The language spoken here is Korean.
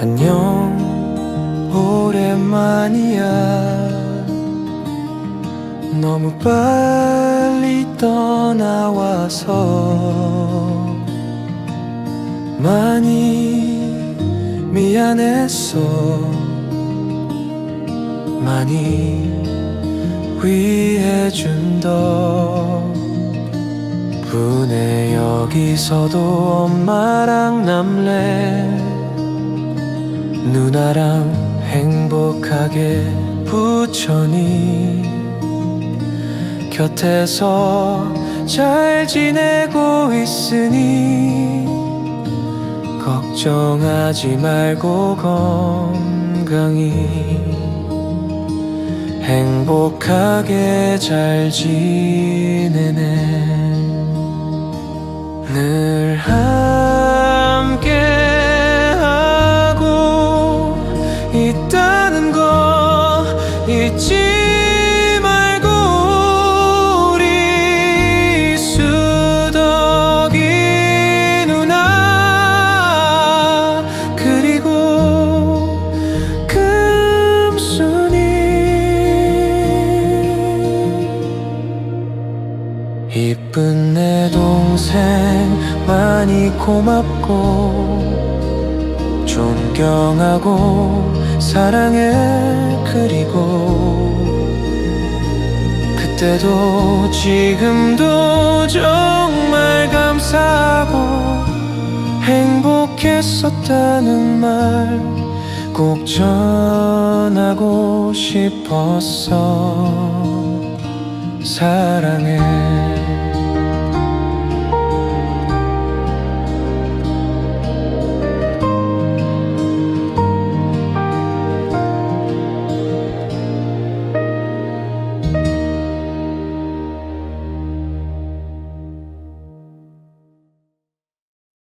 안녕. 오랜만이야. 너무 빨리 떠나와서 많이 미안했어. 많이 위해준 덕분에 여기서도 엄마랑 남래 누나랑 행복하게 부천이 곁에서 잘 지내고 있으니 걱정하지 말고 건강히 행복하게 잘 지내네 있다는 거 잊지 말고 우리 수덕이 누나. 그리고 금순이. 이쁜 내 동생 많이 고맙고 존경하고 사랑해 그리고 그때도 지금도 정말 감사하고 행복했었다는 말 꼭 전하고 싶었어 사랑해